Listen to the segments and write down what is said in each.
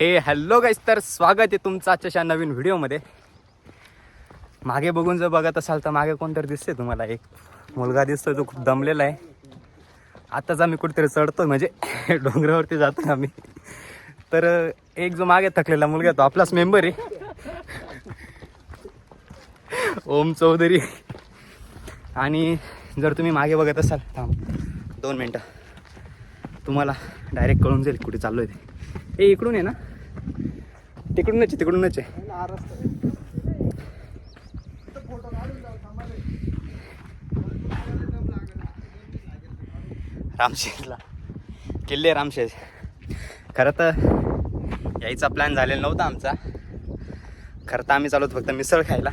हे हॅलो गाईस तर स्वागत आहे तुमचं आजच्या नवीन व्हिडिओमध्ये. मागे बघून जर बघत असाल तर मागे कोणतरी दिसते तुम्हाला. एक मुलगा दिसतोय तो खूप दमलेला आहे. आताच आम्ही कुठेतरी चढतोय म्हणजे डोंगरावरती जातो आम्ही. तर एक जो मागे थकलेला मुलगा तो आपलाच मेंबर आहे. ओम चौधरी. आणि जर तुम्ही मागे बघत असाल थांब दोन मिनटं. तुम्हाला डायरेक्ट कळून जाईल कुठे चाललो आहे ते. ए इकडून आहे ना. तिकडूनच आहे तिकडूनच आहे. रामशेजला किल्ले रामशेज खरं तर यायचा प्लॅन झालेला नव्हता आमचा. खरं तर आम्ही चालवत फक्त मिसळ खायला.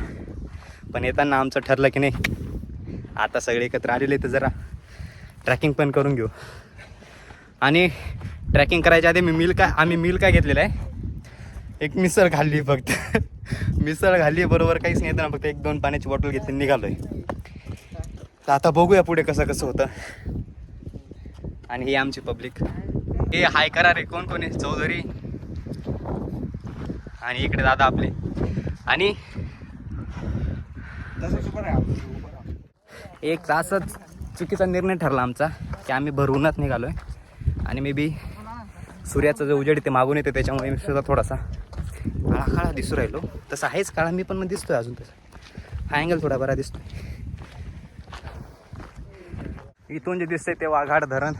पण येताना आमचं ठरलं की नाही आता सगळे एकत्र आलेले तर जरा. ट्रॅकिंग पण करून घेऊ. आणि ट्रॅकिंग करायच्या आधी मी मिल काय आम्ही मिल काय घेतलेलं आहे? एक मिसळ खाल्ली फक्त. मिसळ खाल्ली बरोबर काहीच नाही येतं ना फक्त एक दोन पाण्याची बॉटल घेतली निघालो आहे तर आता बघूया पुढे कसं कसं होतं. आणि ही आमची पब्लिक. हे हाय करा रे कोण कोण आहे? चौधरी आणि इकडे दादा आपले. आणि एक तासच चुकीचा निर्णय ठरला आमचा की आम्ही भरवूनच निघालो आहे आणि मे बी सूर्याचं जो उजेड ते मागून येते त्याच्यामुळे मी सुद्धा थोडासा काळा काळा दिसू राहिलो. तसं आहेच काळा मी पण मग दिसतोय अजून तसं. हा अँगल थोडा बरा दिसतोय. इथून जे दिसतंय ते वाघाड धरण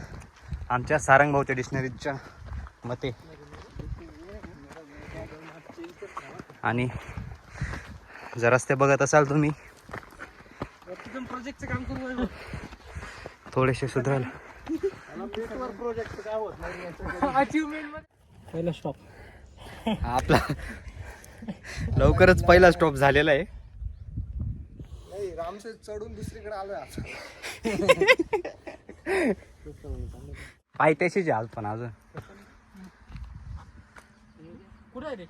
आमच्या सारंगभाऊच्या डिक्शनरीच्या मते. आणि जर रस्ते बघत असाल तुम्ही प्रोजेक्टचं काम करू थोडेसे सुधारल अचिव्हमेंट पहिला स्टॉप आपला लवकरच पहिला स्टॉप झालेला आहे. नाही रामशेज चढून दुसरीकडे आलोय आता. पायथ्याशीच आहे आज पण अजून. कुठं आहे रे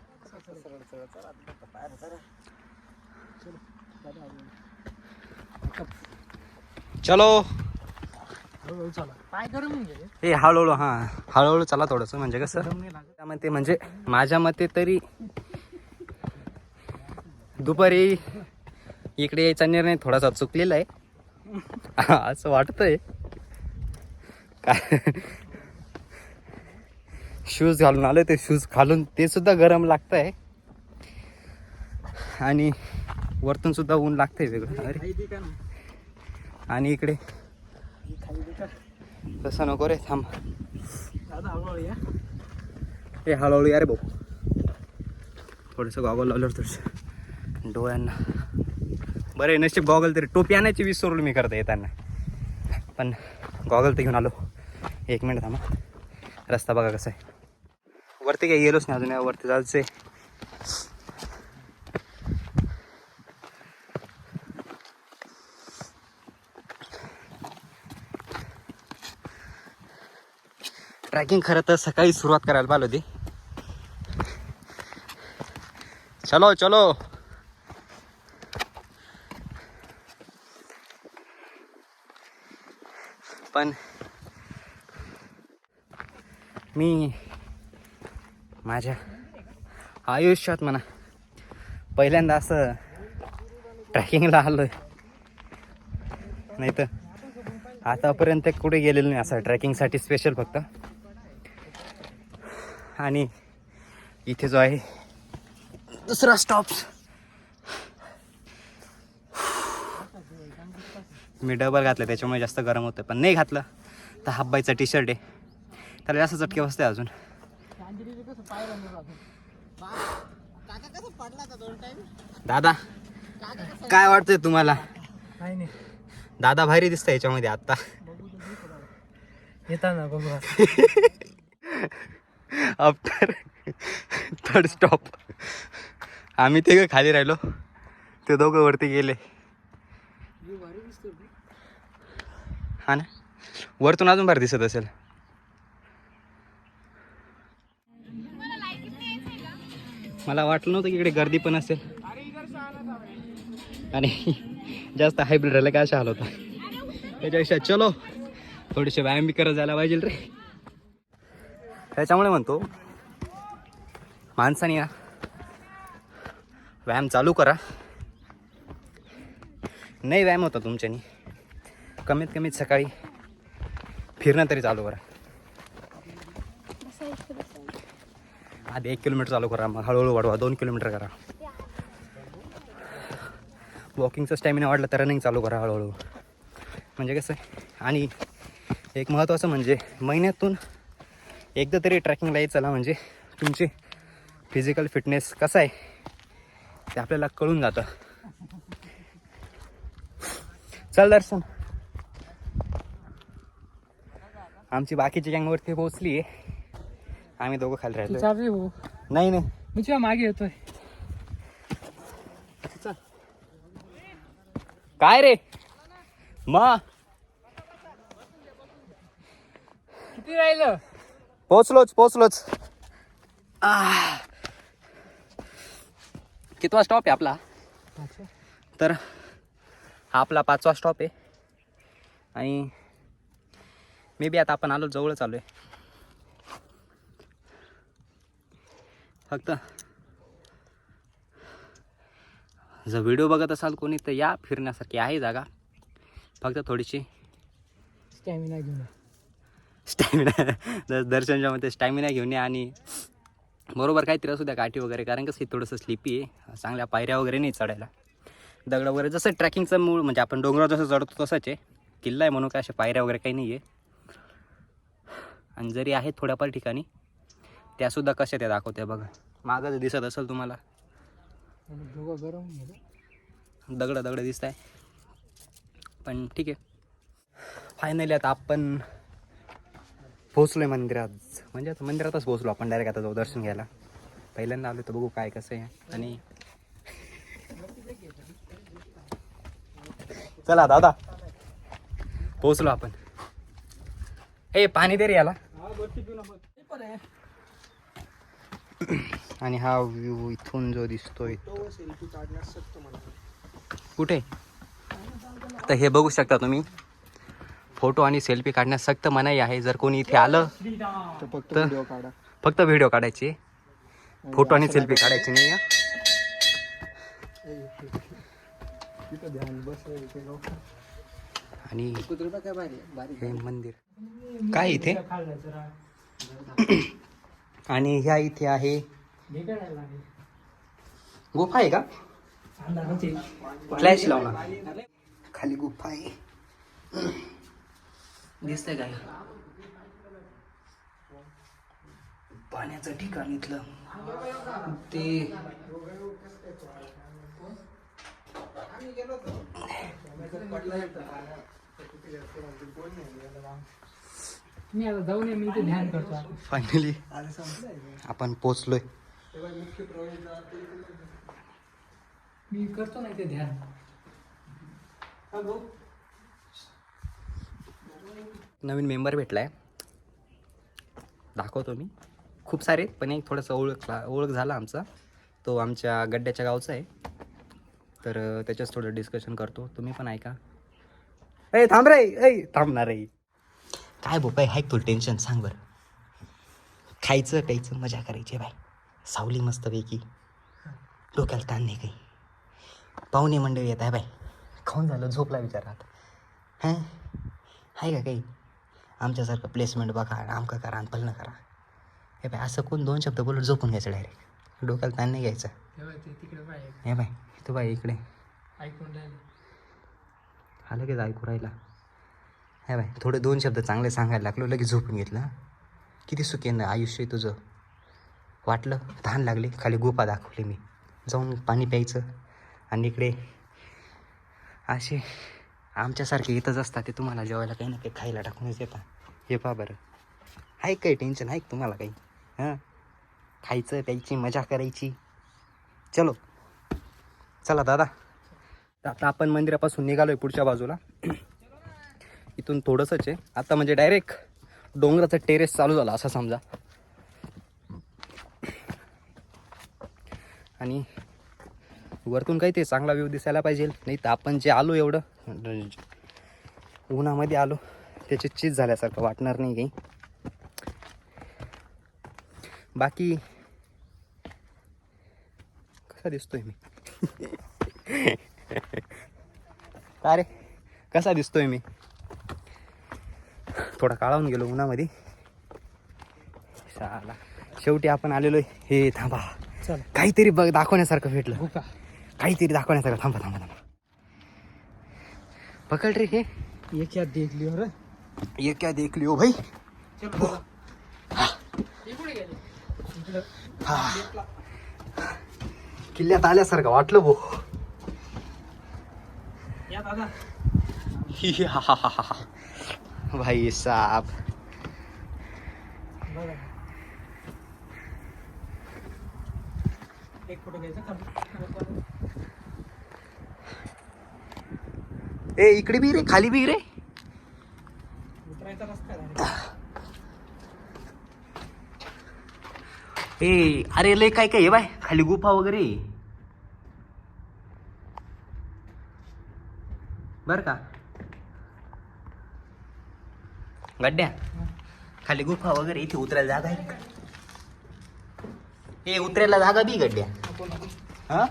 चलो. हळूहळू चला. पाय गरम गेले. हे हळूहळू हां. हळूहळू चला थोडंसं म्हणजे कसं? गरम नाही लागत. त्यामध्ये म्हणजे माझ्या मते तरी दुपारी इकडे यायचा निर्णय थोडासा चुकलेला आहे. असं वाटतंय. काय? शूज घालून आले ते शूज घालून ते सुद्धा गरम लागत आहे आणि वरतून सुद्धा ऊन लागतंय वेगळं. अरे. आणि इकडे तसं नको रे थांब दादा हळूहळू या रे भाऊ थोडंसं गॉगल लावल्यावर थोडंसं डोळ्यांना बरं नशीब गॉगल तरी टोपी आणायची विसरलो मी करता येताना पण गॉगल तर घेऊन आलो एक मिनिट थांबा रस्ता बघा कसा आहे वरती काही गेलोच नाही अजून या वरती जायचं आहे ट्रॅकिंग खरं तर सकाळी सुरुवात करायला पाहिलं होती चलो चलो. पण मी माझ्या आयुष्यात म्हणा पहिल्यांदा असं ट्रॅकिंगला आलोय. नाही तर आतापर्यंत कुठे गेलेलो नाही असं ट्रॅकिंगसाठी स्पेशल फक्त. आणि इथे जो आहे दुसरा स्टॉप मी डबल घातलं त्याच्यामुळे जास्त गरम होतं पण नाही घातलं. तर हाफ बायचा टी शर्ट आहे. त्याला जास्त चटके बसते अजून. दादा काय वाटतंय तुम्हाला? दादा भारी दिसतं याच्यामध्ये आत्ता. येताना बघू आफ्टर थर्ड स्टॉप आम्ही ते खाली राहिलो. ते दोघं वरती गेले. हा ना? वरतून अजून भारी दिसत असेल. मला वाटलं नव्हतं की इकडे गर्दी पण असेल. आणि जास्त हायब्रिड राहिलं काय अशा हाल होता त्याच्यापेक्षा चलो थोडेसे व्यायाम बी करत जायला पाहिजे रे. त्याच्यामुळे म्हणतो माणसाने ना व्यायाम चालू करा. नाही व्यायाम होता तुमच्यानी. कमीत कमीत सकाळी फिरणं तरी चालू करा. आधी एक किलोमीटर चालू करा मग हळूहळू वाढवा दोन किलोमीटर करा. वॉकिंगचा स्टॅमिना वाढला तर रनिंग चालू करा हळूहळू. म्हणजे कसं आणि एक महत्त्वाचं म्हणजे महिन्यातून एकदा तरी ट्रॅकिंगला येत चला म्हणजे तुमची फिजिकल फिटनेस कसं आहे ते आपल्याला कळून जातं. चल दर्शन. आमची बाकीची गँगवरती पोहोचली आहे. आम्ही दोघं खाली राहिलो हो. नाही नाही. मी तुझ्या मागे येतोय. काय रे? मग किती राहिलं? पोचलोच पोचलोच आह. कितवा स्टॉप आहे आपला? तर हा आपला पाचवा स्टॉप आहे. आणि मे बी आता आपण आलो जवळच आलो आहे फक्त जर व्हिडिओ बघत असाल कोणी तर या फिरण्यासारखी आहे जागा. फक्त थोडीशी स्टॅमिना घेऊन. स्टॅमिना दर्शनच्या मध्ये स्टॅमिना घेऊन या आणि बरोबर काहीतरी असू द्या काठी वगैरे कारण कसं हे थोडंसं स्लिपी आहे चांगल्या पायऱ्या वगैरे नाही चढायला. दगड वगैरे जसं ट्रॅकिंगचं मूळ म्हणजे आपण डोंगरावर जसं चढतो तसंच आहे. किल्ला आहे म्हणून काय अशा पायऱ्या वगैरे काही नाही आहे आणि जरी आहेत थोड्याफार ठिकाणी त्यासुद्धा कशा त्या दाखवत्या बघा. मागं दिसत असेल तुम्हाला. दगड दगड दिसत आहे पण ठीक आहे. फायनली आता आपण पोहोचलो आहे मंदिरात. म्हणजे आता मंदिरातच पोहोचलो आपण डायरेक्ट आता जाऊ दर्शन घ्यायला. पहिल्यांदा आलो तर बघू काय कसं आहे. आणि चला दादा. पोहोचलो आपण. ए पाणी दे रे याला. आणि हा व्ह्यू इथून जो दिसतोय कुठे? तर हे बघू शकता तुम्ही. फोटो आणि सेल्फी काढण्यास सक्त मनाई आहे. जर कोणी इथे आलं तर फक्त तर- व्हिडिओ काढा. फक्त व्हिडिओ काढायचे. फोटो आणि सेल्फी काढायची नाही हा. तिथं ध्यान बस इथे लोक आणि कुत्रे काय भारी भारी हे मंदिर. काय इथे? आणि ह्या इथे आहे. गुफा आहे का? फ्लॅश लावणार. खाली गुफा आहे. दिसतंय काय पाण्याचं ठिकाण इथलं. ते मी आता मी ते ध्यान करतो आता. फायनली आपण पोचलोय. मी करतो ना ते ध्यान. नवीन मेंबर भेटला आहे दाखवतो मी. खूप सारे पण एक थोडंसं ओळखला ओळख झाला आमचा. तो आमच्या गड्ड्याच्या गावचा आहे. तर त्याच्याच थोडं डिस्कशन करतो. तुम्ही पण ऐका. ए थांब रे. ऐ थांबणार रे. काय भो हाय तुला टेन्शन सांग बरं. खायचं प्यायचं मजा करायची बाय सावली मस्तपैकी. डोक्याला ताण नाही काही. पाहुणे मंडळी येत आहे बाय खाऊन झालं झोपला विचारात हां? आहे का काही? आमच्यासारखं प्लेसमेंट बघा आमकं करा आणि पलनं करा. हे बाय असं कोण दोन शब्द बोलून झोपून घ्यायचं डायरेक्ट डोक्याला ताण नाही घ्यायचं. हे बाय तू बाय इकडे. ऐकून राहिले. हा लगेच ऐकू राहिला. हे बाय थोडे दोन शब्द चांगले सांगायला लागलो लगेच झोपून घेतलं. किती सुखी आहे ना आयुष्य तुझं. वाटलं तहान लागली खाली गुफा दाखवली मी. जाऊन पाणी प्यायचं आणि इकडे असे आमच्यासारखे इथंच असतात ते तुम्हाला जेवायला काही ना काही खायला टाकूनच येतात हे पा बरं. आहे काही टेन्शन आहे तुम्हाला काही? हां? खायचं प्यायची मजा करायची. चलो. चला दादा. आता आपण मंदिरापासून निघालोय पुढच्या बाजूला. इथून थोडंसंच आहे. आता म्हणजे डायरेक्ट डोंगराचा टेरेस चालू झाला असं समजा. आणि वरतून काही ते चांगला व्ह्यू दिसायला पाहिजे. नाही तर आपण जे आलो एवढं उन्हामध्ये आलो त्याची चीज झाल्यासारखं वाटणार नाही काही. बाकी कसा दिसतोय मी? का रे? कसा दिसतोय मी? थोडा काळावून गेलो उन्हामध्ये. शेवटी आपण आलेलो हे थांबा. चल. काहीतरी बघ दाखवण्यासारखं भेटलं. गुफा काहीतरी दाखवण्यासारखं थांबा थांबा थांबा. पकड रे हे. ये क्या देख लियो रे. ये क्या देख लियो भाई. हा. किल्ल्यात आल्यासारखं वाटलं भो ही हा हा हा हा हा. भाई बघा. एक फोटो घ्यायचा थांब. ए इकडे बी रे खाली बी रे. ए अरे लय काय काय आहे बाय खाली गुफा वगैरे. बर का गड्ड्या खाली गुफा वगैरे इथे उतरायला जागा आहे? ए उतरायला जागा बी गड्ड्या हा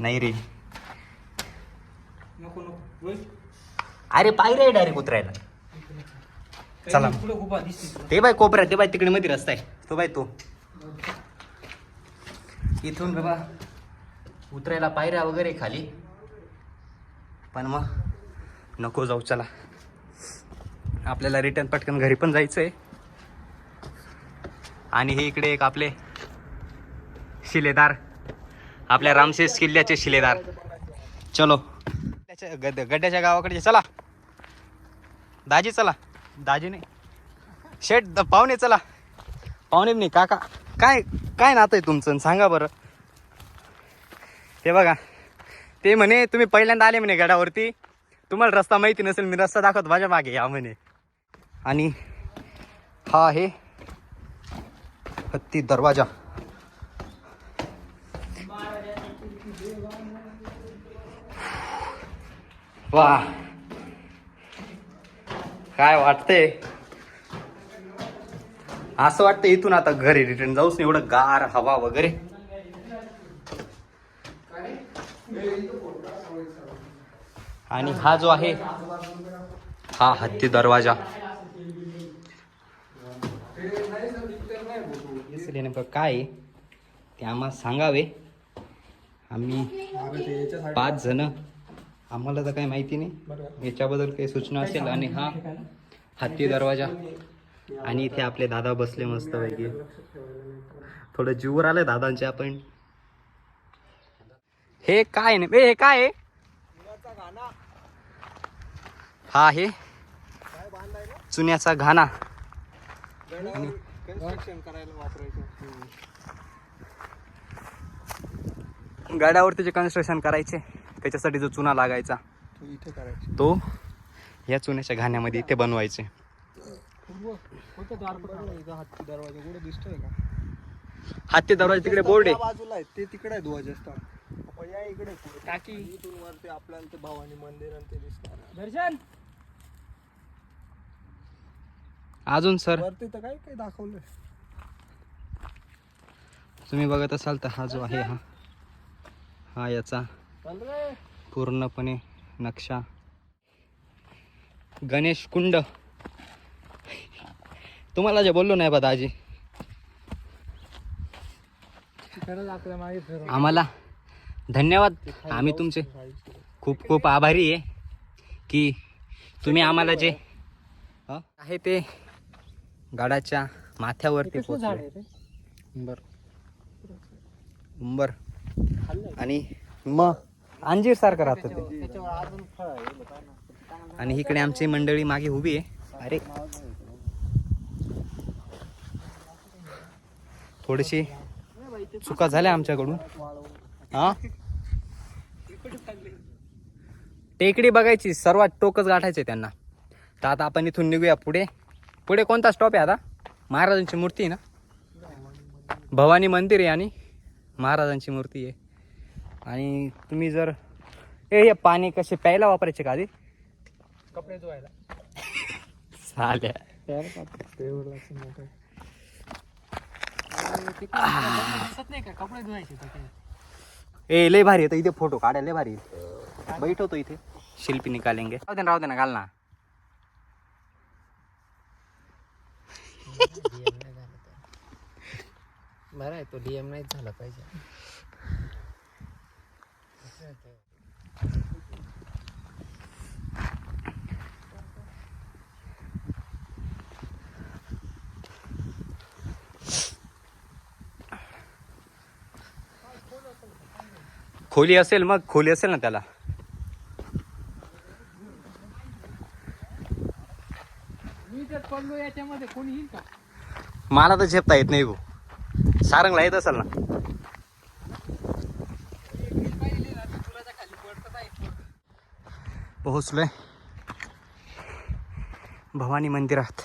नाही रे नको नको. होय अरे पायऱ्या आहे डायरेक्ट उतरायला. चला. पुढे गुफा दिसते तुला. ते बाय कोपऱ्यात ते बाय तिकडे मध्ये रस्ता आहे. तो बाय तो. इथून बाबा उतरायला पायऱ्या वगैरे खाली. पण मग नको जाऊ चला. आपल्याला रिटर्न पटकन घरी पण जायचं आहे आणि हे इकडे एक आपले शिलेदार. आपल्या रामशेष किल्ल्याचे शिलेदार. चलो. त्याच्या गड गड्ड्याच्या गावाकडे चला. दाजी चला. दाजी नाही शेठ द- पाहुणे चला. पाहुणे नाही काका. काय काय नातं आहे तुमचं? सांगा बरं. ते बघा. ते म्हणे तुम्ही पहिल्यांदा आले म्हणे गडावरती. तुम्हाला रस्ता माहिती नसेल मी रस्ता दाखवतो माझ्या मागे या म्हणे. आणि हा आहे हत्ती दरवाजा. वा. काय वाटतंय? असं वाटतं इथून आता घरी रिटर्न जाऊच नाही एवढं गार हवा वगैरे. आणि हा जो आहे हा हत्ती दरवाजा. काय आहे ते आम्हाला सांगावे. आम्ही पाच जण आम्हाला तर काही माहिती नाही. याच्याबद्दल काही सूचना असेल आणि हा हत्ती दरवाजा. आणि इथे आपले दादा बसले मस्त पैकी. थोडं जीवर आलंय दादांच्या आपण. हे काय नाही हे काय आहे? हा आहे चुन्याचा घाणा. गाड्यावरती जे कन्स्ट्रक्शन करायचे. त्याच्यासाठी जो चुना लागायचा तू इथे करायची. तो या चुन्याच्या घाण्यामध्ये इथे बनवायचे? हत्ती दरवाजा? कुठे दिसतोय का? हत्ती दरवाजा तिकडे बोर्ड आहे. बाजूला आहे ते तिकडे आहे या इकडे. टाकी. इथून वरती आपल्याला ते भवानी मंदिर आणि ते दिसणार दर्शन. अजून सर? वरती तर काय काय दाखवलंय. तुम्ही बघत असाल तर हा जो आहे हा हा याचा पूर्णपणे नक्षा. गणेश कुंड. तुम्हाला जे बोललो नाही बा फिरव आम्हाला धन्यवाद. आम्ही तुमचे खूप खूप आभारी आहे की तुम्ही आम्हाला जे? आहे ते गाडाच्या माथ्यावरती पोहोचले. बर. बर. आणि मग अंजीर सारखं राहतं ते. त्याच्यावर अजून फळ. आणि इकडे आमची मंडळी मागे उभी आहे. अरे. थोडीशी चुका झाल्या आमच्याकडून. हा? टेकडी बघायची सर्वात टोकच गाठायचे त्यांना. तर आता आपण इथून निघूया पुढे. पुढे कोणता स्टॉप आहे आता? महाराजांची मूर्ती आहे ना? भवानी मंदिर आहे आणि महाराजांची मूर्ती आहे. आणि तुम्ही जर ए हे पाणी कसे प्यायला वापरायचे का आधी? कपडे धुवायला. का? कपडे धुवायचे. ए लय भारी येतं इथे फोटो काढायला लय भारी येतं. बैठवतो इथे. शिल्पी निकालेंगे. राहू दे ना राहू दे ना घाल ना. बरं आहे तो डीएम नाहीच झाला पाहिजे. खोली असेल मग खोली असेल ना त्याला. मला तर झेपता येत नाही भाऊ. सारंगला येत असेल ना पाहिजे ना ते पुराच्या खाली पडतं आहे पोहोचलोय. भवानी मंदिरात.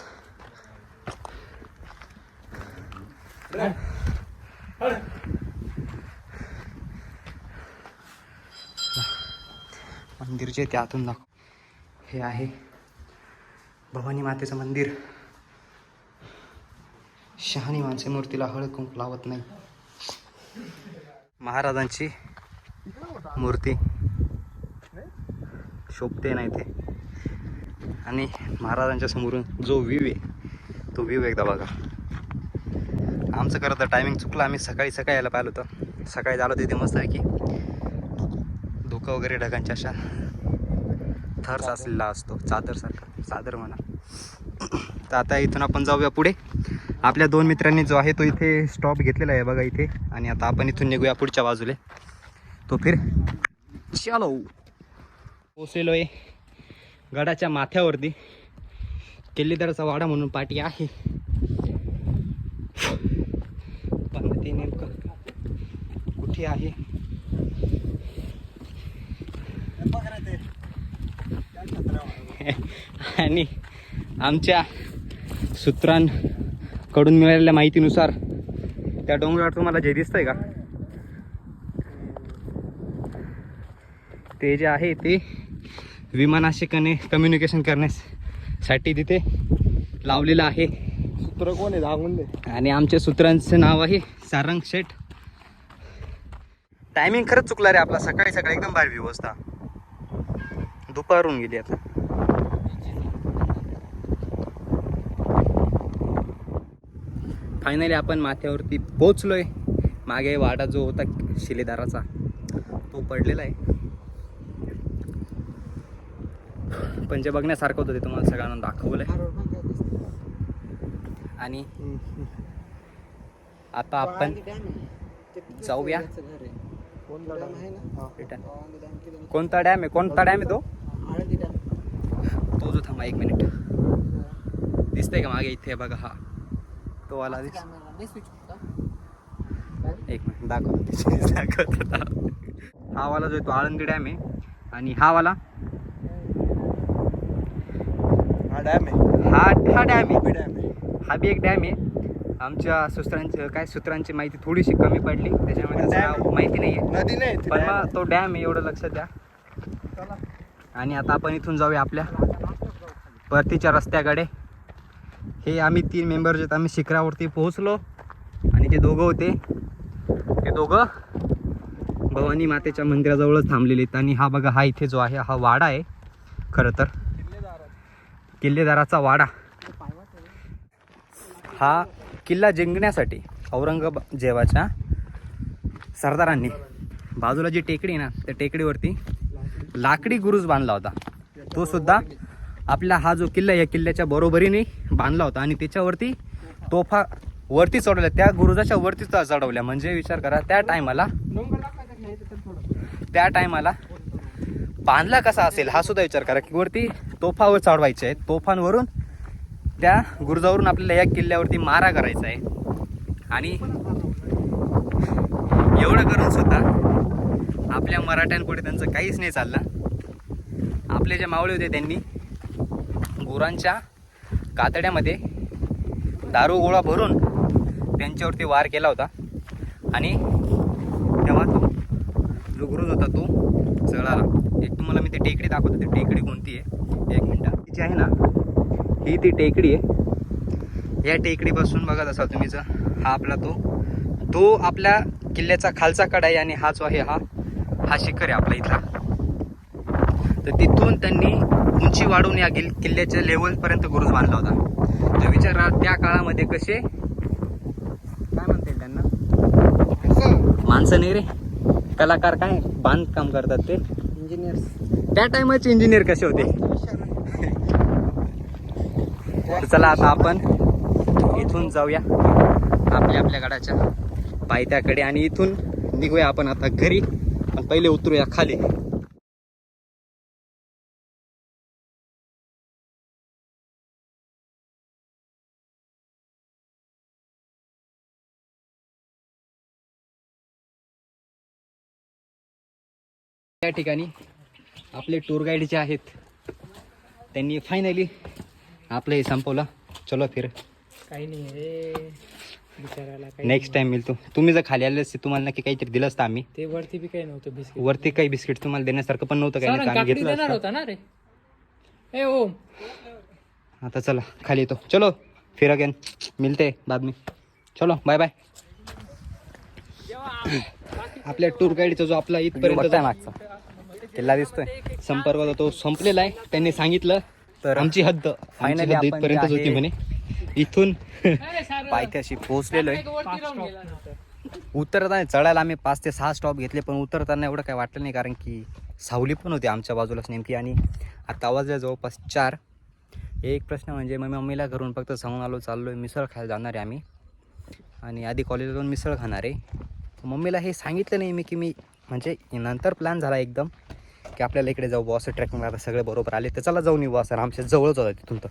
मंदिर जे त्यातून आतून दाखव. हे आहे भवानी मातेचं मंदिर. शहाणी माणसे मूर्तीला हळद कुंक लावत नाही. महाराजांची मूर्ती. शोभते नाही ते. आणि महाराजांच्या समोरून जो व्ह्यू आहे तो व्ह्यू एकदा बघा. आमचं खरं तर टायमिंग चुकलं. आम्ही सकाळी सकाळी यायला पाहिलं होतं. सकाळी झालं तिथे मस्त आहे की धुकं वगैरे ढगांच्या अशा. थर साचलेला असतो. चादरसारखा चादर म्हणा. तर आता इथून आपण जाऊया पुढे. आपल्या दोन मित्रांनी जो आहे तो इथे स्टॉप घेतलेला आहे बघा इथे. आणि आता आपण इथून निघूया पुढच्या बाजूले. तो फिर. चलो. पोचलेलो आहे. गडाच्या माथ्यावरती. किल्लीदारचा वाडा म्हणून पाठी आहे. पण ते नेमकं कुठे आहे? आणि आमच्या सूत्रांकडून मिळालेल्या माहितीनुसार त्या डोंगरावर तुम्हाला जे दिसतंय का? ते जे आहे ते विमानाशी कने कम्युनिकेशन करण्यासाठी तिथे लावलेलं आहे. सूत्र कोण आहे? सांगून दे. आणि आमच्या सूत्रांचं नाव आहे सारंग शेठ. टायमिंग खरंच चुकला रे आपला. सकाळी सकाळी एकदम भारी व्यवस्था. दुपारून गेली आता. फायनली आपण माथ्यावरती पोचलोय मागे वाडा जो होता शिलेदाराचा तो पडलेला आहे. पण जे बघण्यासारखं होतं ते तुम्हाला सगळ्यांना दाखवलंय. आणि आता आपण जाऊया. कोणता डॅम आहे रिटर्न कोणता डॅम आहे? कोणता डॅम आहे? तो? तो जो थांबा एक मिनिट दिसतंय का मागे इथे? बघा हा. तो वाला दिस एक मिनिट दाखव दाखवतो. हा वाला जो आहे तो आळंदी डॅम आहे. आणि हा वाला हा डॅम आहे. हा हा डॅम आहे. डॅम आहे. हा बी एक डॅम आहे. आमच्या सूत्रांची काय सूत्रांची माहिती थोडीशी कमी पडली त्याच्यामध्ये पण त्याचं dam नाव माहिती नाही आहे नदी नाही ती पण dam मग तो डॅम आहे एवढं लक्षात द्या. चला. आणि आता आपण इथून जाऊया आपल्या परतीच्या रस्त्याकडे. हे आम्ही तीन मेंबर जे आहेत, आम्ही शिखरावरती पोहोचलो. आणि ते दोघं होते. ते दोघं भवानी मातेच्या मंदिराजवळच थांबलेले आहेत. आणि हा बघा हा इथे जो आहे हा वाडा आहे. खरं तर. किल्लेदाराचा वाडा. हा किल्ला जिंकण्यासाठी औरंगजेबाच्या सरदारांनी बाजूला जी टेकडी आहे ना त्या टेकडीवरती लाकडी गुरुज बांधला होता. तो सुद्धा आपला हा जो किल्ला या किल्ल्याच्या बरोबरीने बांधला होता आणि त्याच्यावरती तोफा वरती चढवल्या. त्या गुरुजाच्या वरती चढवल्या. म्हणजे विचार करा त्या टायमाला त्या टायमाला बांधला कसा असेल हा सुद्धा विचार करा की वरती तोफावर चढवायचे आहेत. तोफांवरून त्या गुरुजावरून आपल्याला या किल्ल्यावरती मारा करायचा आहे. आणि एवढं करून सुद्धा आपल्या मराठ्यांपुढे त्यांचं काहीच नाही चाललं. आपले जे मावळे होते त्यांनी गुरांच्या कातड्यामध्ये दारू गोळा भरून त्यांच्यावरती वार केला होता. आणि गुरुज होता तो चढाला एक तुम्हाला मी ती टेकडी दाखवतो. ती टेकडी कोणती आहे? एक मिनटं. तिची जी आहे ना ही ती टेकडी आहे. या टेकडीपासून बघत असाल तुम्ही जर हा आपला तो तो आपल्या किल्ल्याचा खालचा कडा आहे आणि हा जो आहे हा हा शिखर आहे आपला इथला. तर तिथून त्यांनी उंची वाढवून या किल किल्ल्याच्या लेवलपर्यंत गुरुज बांधला होता. तर विचारा त्या काळामध्ये कसे? काय म्हणता येईल त्यांना? माणसं नाही रे. कलाकार काय बांधकाम करतात ते? इंजिनियर्स त्या टायमाचे इंजिनियर कसे होते? चला आता आपण इथून जाऊया. आपल्या आपल्या गडाच्या पायथ्याकडे आणि इथून निघूया आपण आता घरी. पण पहिले उतरूया खाली. ठिकाणी आपले टूर गाईड जे आहेत त्यांनी फायनली आपलं हे संपवलं. चलो फिर. काही नाही रे. बिचारायला काही नेक्स्ट टाइम मिळतो तुम्ही जर खाली आले असते तुम्हाला नक्की काहीतरी दिलं असतं आम्ही. ते वरती बी काही नव्हतं बिस्किट वरती काही बिस्किट तुम्हाला देण्यासारखं पण नव्हतं काही नाही. तर आम्ही काकडी घेतलं देणार असतं. होता ना रे. ए ओम. आता चला खाली येतो. चलो फिर अगेन मिलते बाद में. चलो बाय बाय आपल्या टूर गाईडचा जो आपला इथपर्यंत मागचा. किल्ला दिसतोय. संपर्क होता तो संपलेला आहे. त्यांनी सांगितलं तर आमची हद्द फायनली इथपर्यंतच होती म्हणे इथून पायथ्याशी पोहोचलेलो आहे. उतरताना चढायला आम्ही पाच ते सहा स्टॉप घेतले पण उतरताना एवढं काही वाटलं नाही कारण की सावली पण होती आमच्या बाजूलाच नेमकी. आणि आता वाजल्या जवळपास चार. एक प्रश्न म्हणजे मग मम्मीला घरून फक्त सांगून आलो चाललो आहे मिसळ खायला जाणार आहे आम्ही. आणि आधी कॉलेजला जाऊन मिसळ खाणार आहे. मम्मीला हे सांगितलं नाही मी की मी म्हणजे नंतर प्लॅन झाला एकदम. की आपल्याला इकडे जाऊ बॉस ट्रेकिंगला आता सगळे बरोबर आले तर चला जाऊन येऊ असं आमच्या जवळच होता तिथून तर.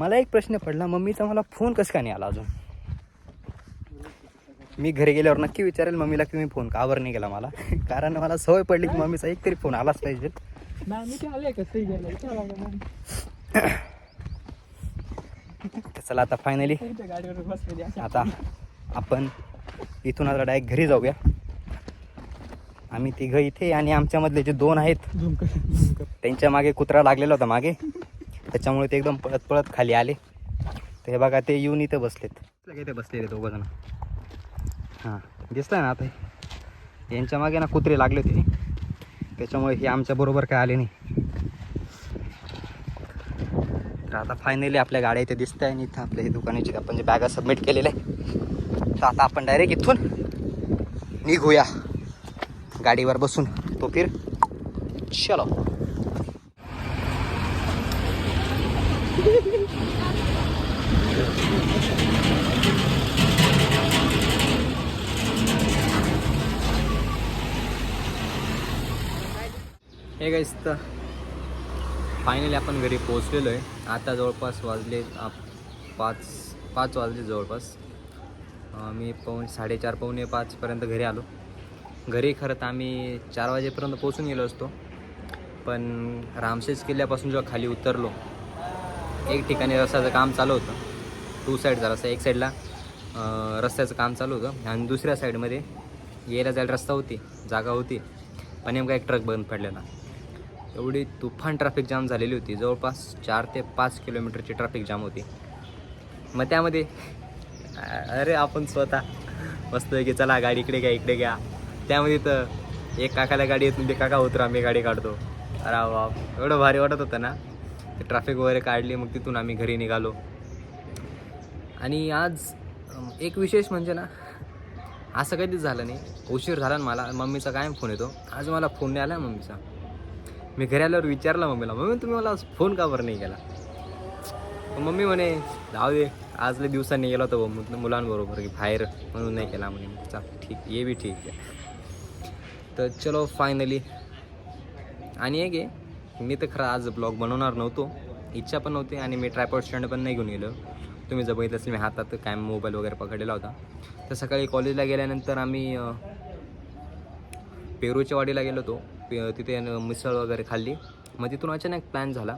मला एक प्रश्न पडला मम्मीचा मला फोन कसं काय नाही आला अजून? मी घरी गेल्यावर नक्की विचारेल मम्मीला की मी फोन का बरं नाही केला मला? कारण मला सवय पडली की मम्मीचा एक तरी फोन आलाच पाहिजे. का? गेलं चला आता फायनली. आता आपण इथून आता डायरेक्ट घरी जाऊया. आम्ही तिघं इथे आणि आमच्यामधले जे दोन आहेत. त्यांच्या मागे कुत्रा लागलेला होता मागे. त्याच्यामुळे ते एकदम पळत पळत खाली आले. तर हे बघा ते येऊन इथं बसलेत. इथे बसलेले दोघं जण. हां दिसतंय ना आता? यांच्या मागे ना कुत्रे लागले होते. त्याच्यामुळे हे आमच्या बरोबर काय आले नाही. तर आता फायनली आपल्या गाड्या इथे दिसत आहे आणि इथं आपल्या हे दुकानाची आपण जे बॅगा सबमिट केलेल्या आहे तर आता आपण डायरेक्ट इथून निघूया. गाडीवर बसून. तो फिर. चलो. हे गाईस तर फायनली आपण घरी पोहोचलेलो आहे. आता जवळपास वाजले आप- पाच पाच वाजले जवळपास. मी पाऊण साडेचार पावणे पाचपर्यंत घरी आलो. घरी खरं तर आम्ही चार वाजेपर्यंत पोहोचून गेलो असतो. पण रामशेज किल्ल्यापासून जेव्हा खाली उतरलो एक ठिकाणी रस्त्याचं काम चालू होतं. टू साईडचा रस्ता एक साईडला रस्त्याचं काम चालू होतं. आणि दुसऱ्या साईडमध्ये यायला जायला रस्ता होती जागा होती. पण नेमका एक ट्रक बंद पडलेला. एवढी तुफान ट्रॅफिक जाम झालेली होती. जवळपास चार ते पाच किलोमीटरची ट्रॅफिक जाम होती. मग त्यामध्ये अरे आपण स्वतः मस्त की चला गाडी इकडे घ्या इकडे घ्या. त्यामध्ये तर एक काकाला गाडी येत ते काका उतरा आम्ही गाडी काढतो. अरे बाप एवढं भारी वाटत होतं ना. ते ट्रॅफिक वगैरे काढली मग तिथून आम्ही घरी निघालो. आणि आज एक विशेष म्हणजे ना असं कधीच झालं नाही. उशीर झाला ना मला. मम्मीचा कायम फोन येतो. आज मला फोन नाही आला मम्मीचा. मी घरी आल्यावर विचारला मम्मीला मम्मी तुम्ही मला आज फोन का बरं नाही केला? मम्मी म्हणे जाऊ दे आज लय दिवसांनी गेला होता मुलांबरोबर की बाहेर म्हणून नाही केला म्हणे. ठीक ये बी ठीक आहे. तर चलो फायनली आणि एक आहे मी तर खरं आज ब्लॉग बनवणार नव्हतो. इच्छा पण नव्हती आणि मी ट्रायपॉड स्टँड पण नाही घेऊन गेलो. तुम्ही जर बघितलं असेल मी हातात काय मोबाईल वगैरे पकडलेला होता. तर सकाळी कॉलेजला गेल्यानंतर आम्ही पेरूच्या वाडीला गेलो होतो. पे तिथे मिसळ वगैरे खाल्ली. मग तिथून अचानक प्लॅन झाला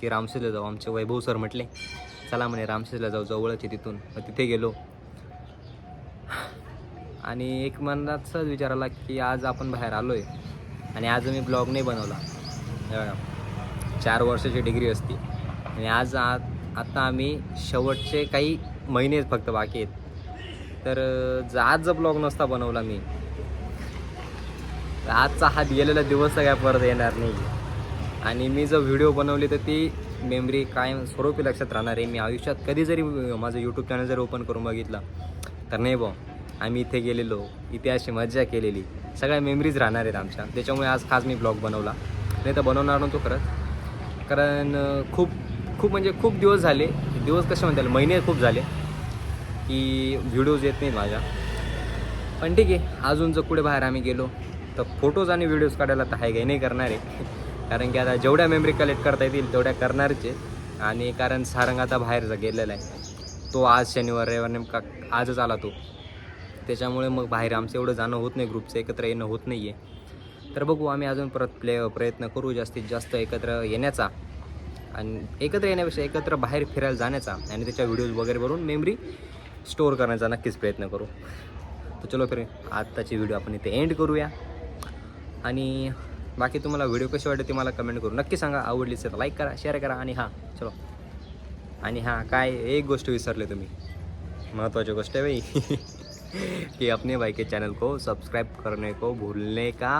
की रामशेजला जाऊ. आमचे वैभव सर म्हटले चला म्हणे रामशेजला जाऊ जवळच आहे तिथून. मग तिथे गेलो. आणि एक मनात सहज विचार आला की आज आपण बाहेर आलो आहे आणि आज मी ब्लॉग नाही बनवला. चार वर्षाची डिग्री असती. आणि आज आ आत्ता आम्ही शेवटचे काही महिनेच फक्त बाकी आहेत. तर अं, आज जर ब्लॉग नसता बनवला मी. आजचा हात गेलेला दिवस सगळ्या काय परत येणार नाही. आणि मी जर व्हिडिओ बनवली तर ती मेमरी कायम स्वरूपी लक्षात राहणार आहे. मी आयुष्यात कधी जरी माझं यूट्यूब चॅनल जर ओपन करून बघितलं तर नाही भाऊ. आम्ही इथे गेलेलो इथे अशी मज्जा केलेली. सगळ्या मेमरीज राहणार आहेत आमच्या. त्याच्यामुळे आज खास मी ब्लॉग बनवला. नाही तर बनवणार नव्हतो खरंच. कारण खूप खूप म्हणजे खूप दिवस झाले. दिवस कसे म्हणता येईल महिने खूप झाले की व्हिडिओज येत नाहीत माझ्या. पण ठीक आहे अजून जर कुठे बाहेर आम्ही गेलो तर फोटोज आणि व्हिडिओज काढायला तर हाय काही नाही करणार आहे. कारण की आता जेवढ्या मेमरी कलेक्ट करता येतील तेवढ्या करणारच आहे. आणि कारण सारंग आता बाहेर गेलेला आहे. तो आज शनिवार रविवार नेमका आजच आला तो. त्याच्यामुळे मग बाहेर आमचं एवढं जाणं होत नाही ग्रुपचं एकत्र येणं होत नाही आहे तर बघू आम्ही अजून परत प्ले प्रयत्न करू जास्तीत जास्त एकत्र येण्याचा. आणि एकत्र येण्यापेक्षा एकत्र बाहेर फिरायला जाण्याचा आणि त्याच्या व्हिडिओज वगैरे बनवून मेमरी स्टोअर करण्याचा नक्कीच प्रयत्न करू. तर चलो फिर आत्ताची व्हिडिओ आपण इथे एंड करूया. आणि बाकी तुम्हाला व्हिडिओ कशी वाटते ते मला कमेंट करू नक्की सांगा. आवडलीच तर लाईक करा शेअर करा आणि हां चलो. आणि हां काय एक गोष्ट विसरले तुम्ही. महत्त्वाची गोष्ट आहे बाई. कि अपने भाई के चैनल को सब्सक्राइब करने को भूलने का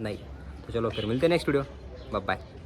नहीं। तो चलो फिर मिलते हैं नेक्स्ट वीडियो बाय बाय